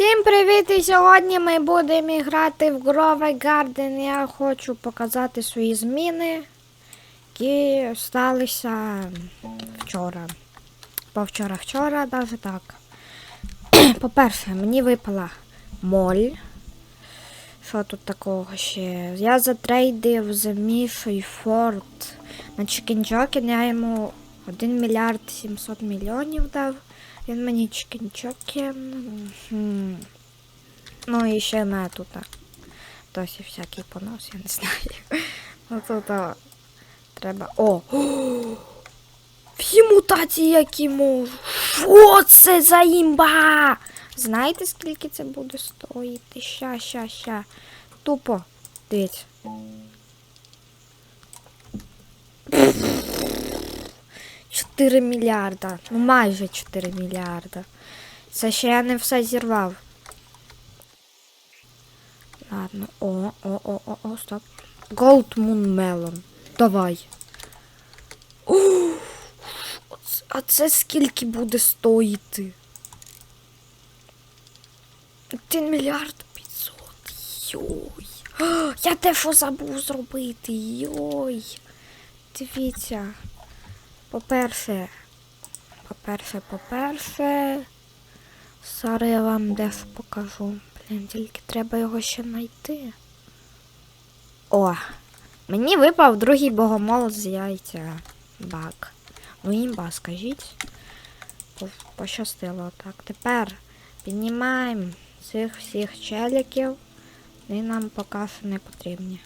Всім привіт! І сьогодні ми будемо грати в Grove Garden. Я хочу показати свої зміни, які сталися вчора. Повчора вчора, навіть так. По-перше, мені випала моль. Що тут такого ще? Я затрейдив за Мішою Форт на чекінчокен, я йому 1 мільярд 700 мільйонів дав. Він мені чекінчоки. Хм. Ну і ще на тут. Досі всякий понос, я не знаю. Ну тут а, треба. О! Всі мутації, які можу. Що це за імба? Знаєте, скільки це буде стоїти? Ща, ща, ща. Тупо. Дивіться. Чотири мільярда. Ну майже 4 мільярда. Це ще я не все зірвав. Ладно. О, о, о, о, о, стоп. Gold Moon Melon. Давай. А це скільки буде стоїти? 1 мільярд 500. Йой. Я те, що забув зробити. Йой. Дивіться. По-перше, по-перше, по-перше, зараз я вам дещо покажу. Блін, тільки треба його ще знайти. О! Мені випав другий богомол з яйця. Бак. Ну імба, скажіть. Пощастило так. Тепер піднімаємо цих всіх челіків. Вони нам поки що не потрібні.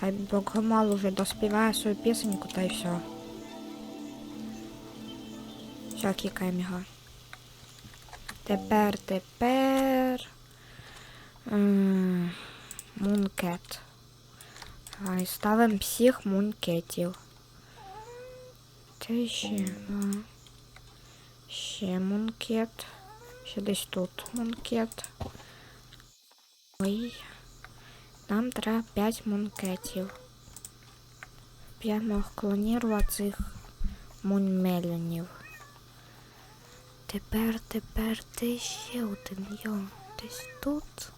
Хай богомол уже доспіває свою пісеньку та й все. Все, кікаємо його. Тепер, тепер. Мункет. Давай ставимо всіх мункетів. Це ще. а, Ще мункет. Ще десь тут мункет. Ой. Нам треба 5 мункетів. Я мог клонувати цих мунмелянів. Тепер, тепер де ще один йо. Десь тут.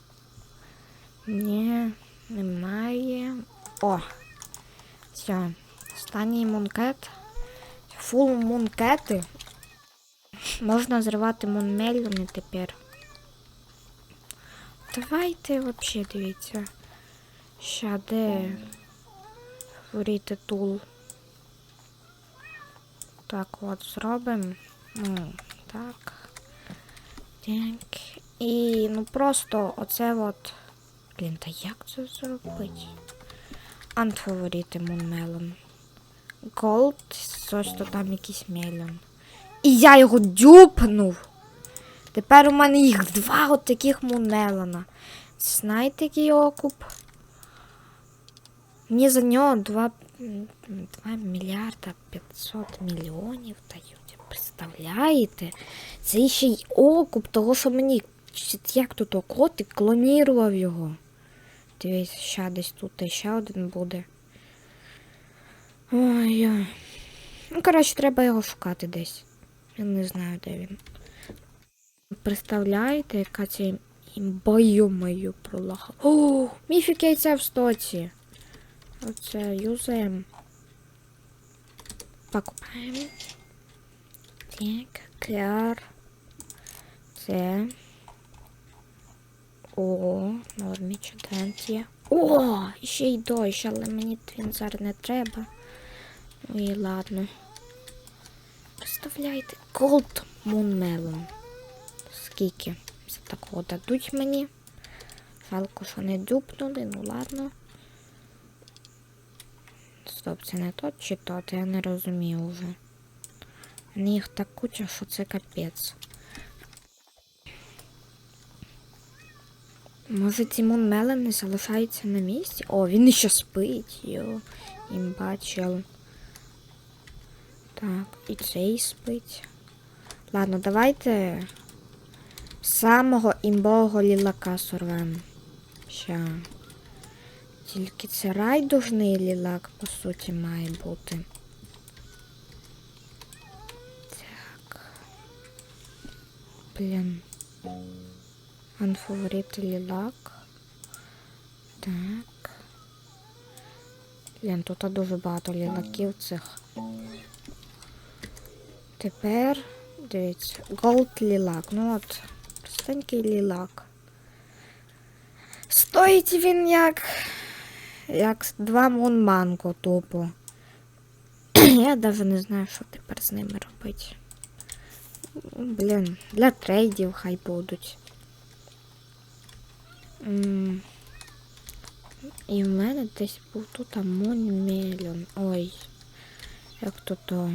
Ні, немає. О! Все. Останній мункет. Фул мункети. Можна зривати мунмелюни тепер. Давайте взагалі дивіться. Ща де створити тул. Так, от зробимо. Так. Так. І ну просто оце от. Блін, та як це зробити? Антфаворити Мунмелон. Голд, ось то там якийсь мельон. І я його дюпнув. Тепер у мене їх два от таких Мунмелона. Знаєте, який окуп? Мені за нього 2, 2 мільярда 500 мільйонів дають. Представляєте? Це ще й окуп того, що мені як тут о, котик клонірував його. Дивіться, ще десь тут ще один буде. Ой. Ну, коротше, треба його шукати десь. Я не знаю, де він. Представляєте, яка це імба мою пролага. О, міфік яйця в стоці. Оце юзаємо. Покупаємо. Так, кляр. Це. О, нормі чуденці. О, ще й дощ, але мені він зараз не треба. Ну і ладно. Представляєте, Gold Moon Melon. Скільки за такого дадуть мені? Жалко, що не дюпнули, ну ладно. Стоп, це не тот чи тот, я не розумію вже. Їх так куча, що це капець. Може ці мунмелени залишаються на місці? О, він ще спить, йо. Їм бачив. Так, і цей спить. Ладно, давайте самого імбового лілака сорвемо. Ща. Тільки це райдужний лілак, по суті, має бути. Так. Блін. Анфаворит лілак. Так. Блін, тут дуже багато лілаків цих. Тепер, дивіться, Gold лілак. Ну от, простенький лілак. Стоїть він як. Як два мунманго тупо. Я навіть не знаю, що тепер з ними робити. Блін, для трейдів хай будуть. І в мене десь був тут Мельон. Ой. Як то то.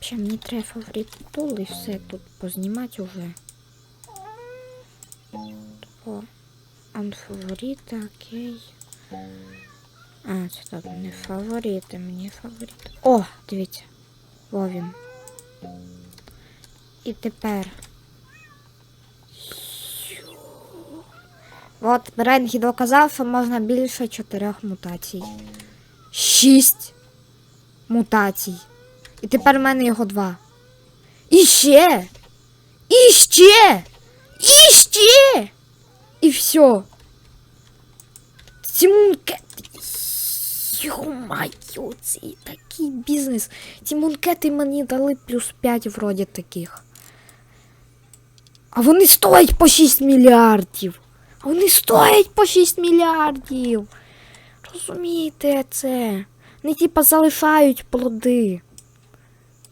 Ще мені треба фаворит тул і все тут познімати уже. Тупо. Анфаворита, окей. А, це тут не фаворити, мені фаворити. О, дивіться. Він. І тепер. От Ренгі доказав, що можна більше чотирьох мутацій. Шість мутацій. І тепер в мене його два. І ще! І ще! І ще! І все. Тімунке. Йо-майо, це такий бізнес. Ці мункети мені дали плюс 5 вроді таких. А вони стоять по 6 мільярдів. А вони стоять по 6 мільярдів. Розумієте це? Вони типа залишають плоди.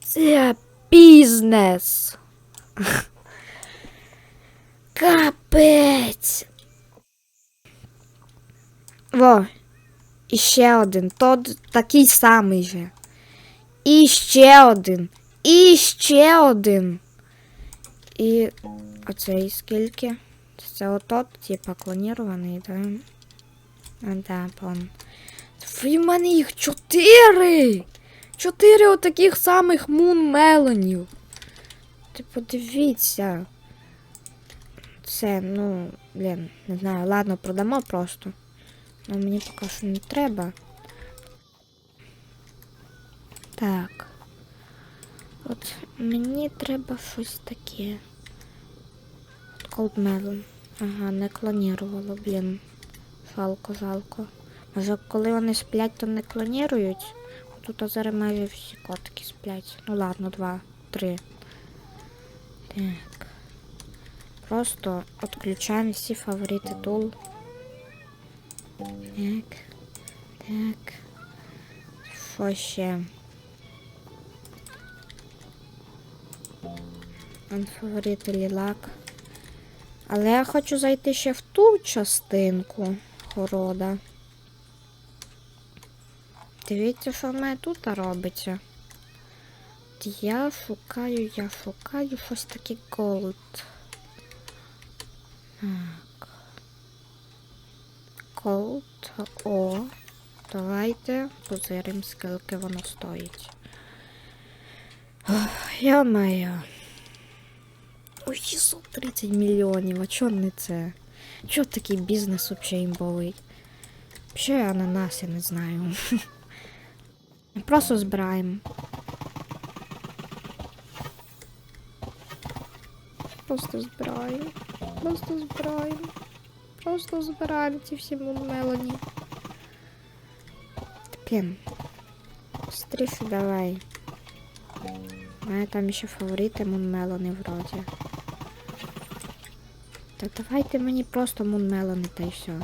Це бізнес. Капець. Во. І ще один. Тот такий самий же. І ще один. І ще один. І оцей скільки? Це отот, типа клонірований, да? А, да, пон. В мене їх чотири! Чотири отаких самих мун мелонів. Ти подивіться. Це, ну, блін, не знаю, ладно, продамо просто. Ну, мені поки що не треба. Так. От мені треба щось таке. Cold Melon. Ага, не клонірувало, блін. Жалко, жалко. Може, коли вони сплять, то не клонірують? Тут зараз майже всі котики сплять. Ну ладно, два, три. Так. Просто відключаємо всі фаворити тул. Так. Так. Що ще? Фаворити лілак. Але я хочу зайти ще в ту частинку города. Дивіться, що в мене тут робиться. Я шукаю, я шукаю щось таке голд. Так. Голд. О. Давайте позиримо, скільки воно стоїть. Я маю. Ой, 630 мільйонів, а чого не це? Чого такий бізнес взагалі імбовий? Я ананас, я не знаю. Просто збираємо. Просто збираємо. Просто збираємо. Просто збираємо ці всі мелоні. Блін. Стріше давай. У мене там ще фаворити мунмелони вроді. Та давайте мені просто мунмелони та й все.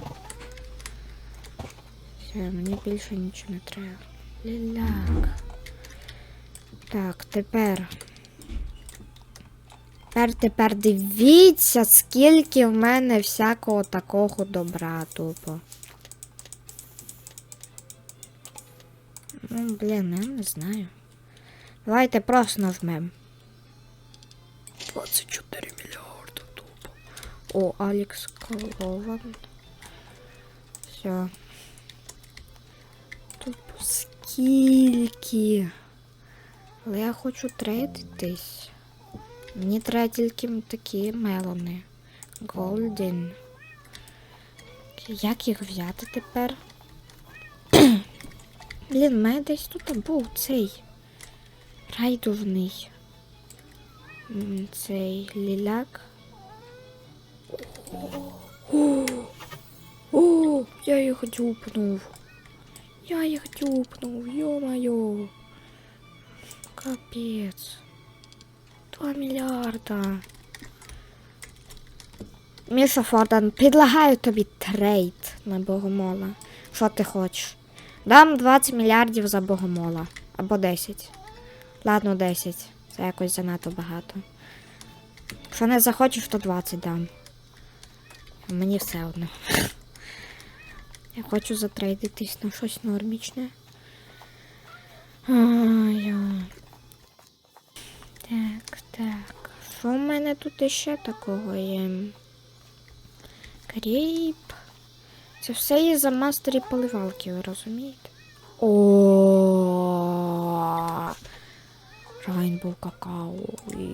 Все, мені більше нічого не треба. Ліляк. Так, тепер. Тепер, тепер дивіться, скільки в мене всякого такого добра тупо. Ну, блін, я не знаю. Давайте просто нажмем. 24 мільярди тупо. О, Алекс Колован. Все. Тупо скільки. Але я хочу трейдитись. Мені треба тільки такі мелони. Голден. Як їх взяти тепер? Блін, в мене десь тут був цей райдужний. М, Цей ліляк. О, о, я їх дюпнув. Я їх дюпнув, ё-моё. Капець. Два мільярда. Міша Фордан, предлагаю тобі трейд на богомола. Що ти хочеш? Дам 20 мільярдів за богомола. Або 10. Ладно, 10. Це якось занадто багато. Якщо не захочеш, то 20 дам. Мені все одно. Я хочу затрейдитись на щось нормічне. Так, так. Що в мене тут іще такого є? Кріп. Це все є за мастері поливалки, ви розумієте? О. Райнбоу какао.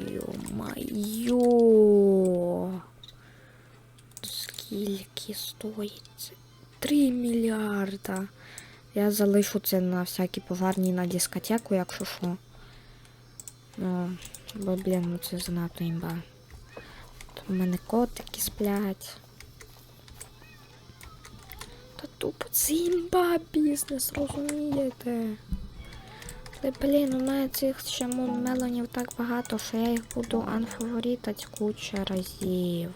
Йо-майо. Скільки стоїть? це? Три мільярда. Я залишу це на всякі пожарні на дискотеку, якщо що. Ну, бо, блін, ну це занадто імба. У мене котики сплять. Та тупо це імба бізнес, розумієте? Але, блін, у мене цих ще мелонів так багато, що я їх буду анфаворитать куча разів.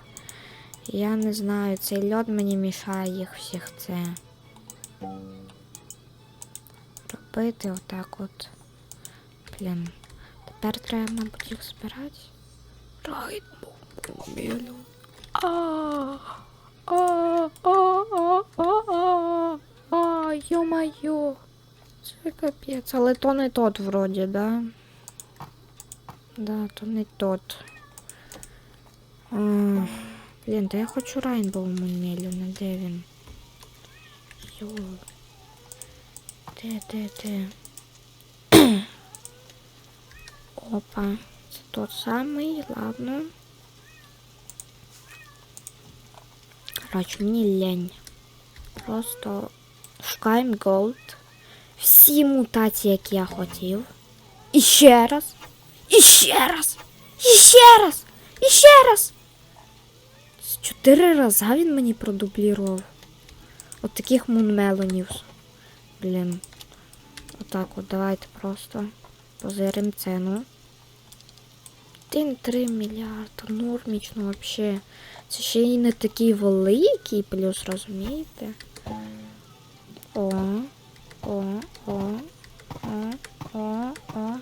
Я не знаю, цей льод мені мішає їх всіх це. Робити отак от. Блін. Тепер треба, мабуть, їх збирати. Райт а, а, йо-майо. Це капець, але то не тот вроді, да? Да, то не тот. А, блін, та я хочу Райнбоу Мунмелю, на де він? Йо. Де? Опа, це тот самий, ладно. Короче, мені лень. Просто шукаємо голд. Всі мутації, які я хотів. І раз. І раз. І раз. І раз. Чотири рази він мені продублірував. От таких мунмелонів. Блін. Отак от, давайте просто позиримо ціну. 1,3 мільярда. Нормічно вообще. Це ще й не такий великий плюс, розумієте? О, о, о, о, о, о.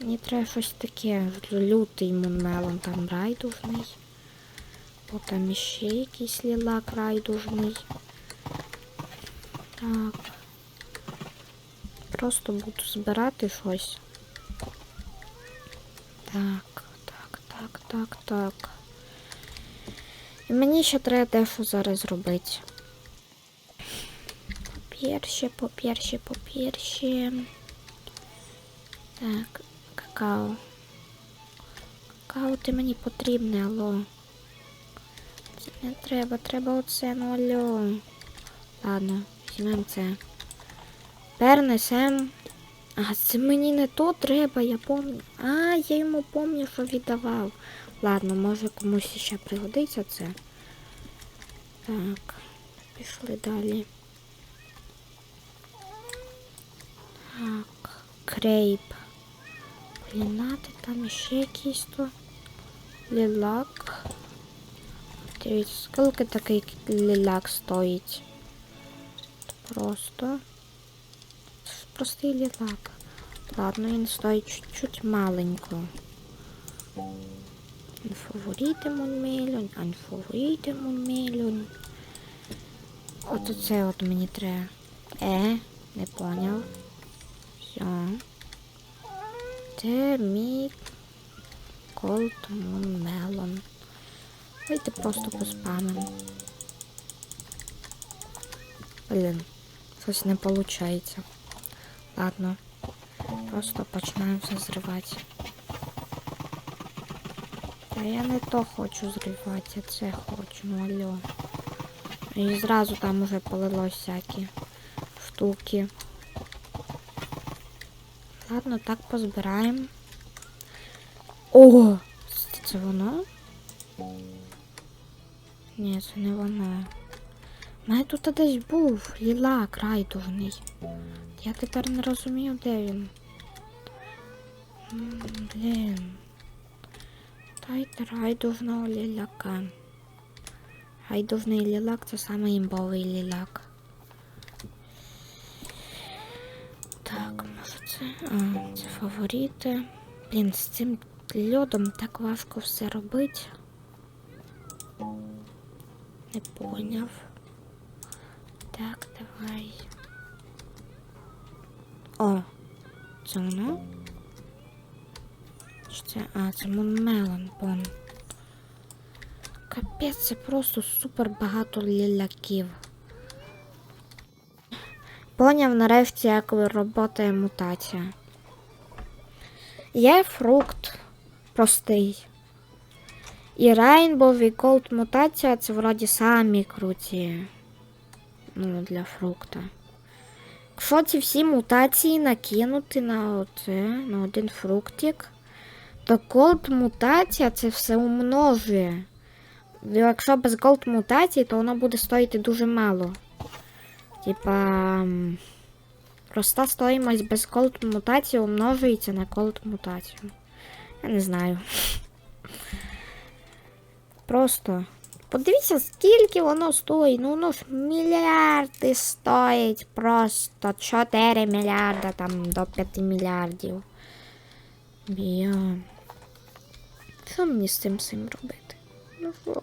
Мені треба щось таке. Лютий мунмелон там райдужний. Бо там іще якийсь лілак райдужний. Так. Просто буду збирати щось. Так, так, так, так, так. І мені ще треба дещо зараз зробити. Попірще, попірще, попірще. Так, какао. Какао ти мені потрібне, алло. Не треба, треба оце, ну алло. Ладно, візьмемо це. Перенесем. А, це мені не то треба, я помню. А, я йому помню, що віддавав. Ладно, може комусь ще пригодиться це. Так, пішли далі. Так, крейп. Плінати, там ще якийсь то лілак. Дивіться, скільки такий лілак стоїть. Просто. Це ж простий лілак. Ладно, він стоїть чуть-чуть маленько. Фаворити мунмельон, анфаворити мунмельон. От оце от мені треба. Е, не поняв. Все. Це мій Moon Melon. Давайте просто поспамимо. Блін, щось не виходить. Ладно. Просто починаємо все зривати. Я не то хочу зривати, я це хочу, ну алло. І зразу там уже полилось всякі штуки. Ладно, так позбираємо. О! Це воно? Ні, це не воно. У мене тут десь був лілак райдужний. Я тепер не розумію, де він. Блін. Дайте райдужного ліляка. Райдужний лілак це саме імбовий лілак. Так, може це. А, це фаворити. Блін, з цим льодом так важко все робити. Не поняв. Так, давай. О, це воно? Чи це. А, це Мунмелон, пон. Капець, це просто супер багато ліляків. Поняв нарешті, як роботає мутація. Є фрукт простий. І Rainbow і Gold мутація це вроді самі круті. Ну, для фрукта. Якщо ці всі мутації накинути на оце, на один фруктик, то Gold мутація це все умножує. Якщо без Gold мутації, то воно буде стоїти дуже мало. Типа. Проста стоїмость без Gold мутації умножується на Gold мутацію. Я не знаю. Просто. Подивіться, скільки воно стоїть. Ну воно ж мільярди стоїть. Просто 4 мільярда там до 5 мільярдів. Бія. Що мені з цим всім робити? Ну що?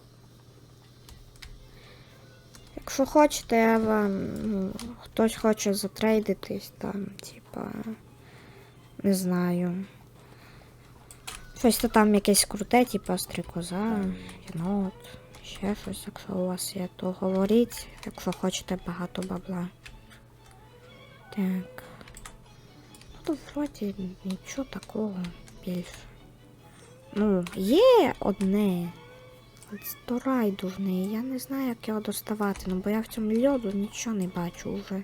Якщо хочете, я вам. Ну, хтось хоче затрейдитись там, типа. Не знаю. Щось то там якесь круте, типа стрикоза, єнот, ще щось, якщо у вас є, то говоріть, якщо хочете багато бабла. Так. Ну, то вроді нічого такого більше. Ну, є одне. То райдужний. Я не знаю, як його доставати, ну бо я в цьому льоду нічого не бачу вже.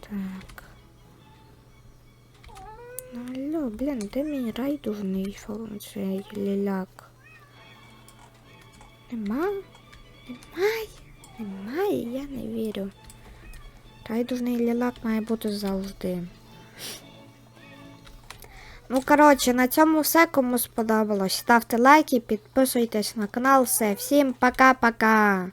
Так. Алло, блін, де мій райдужний фо- цей? Нема? Немає? Немає, я не вірю. Райдужний лілак має бути завжди. Ну, коротше, на цьому все. Кому сподобалось. Ставте лайки, підписуйтесь на канал. Все. Всім пока-пока.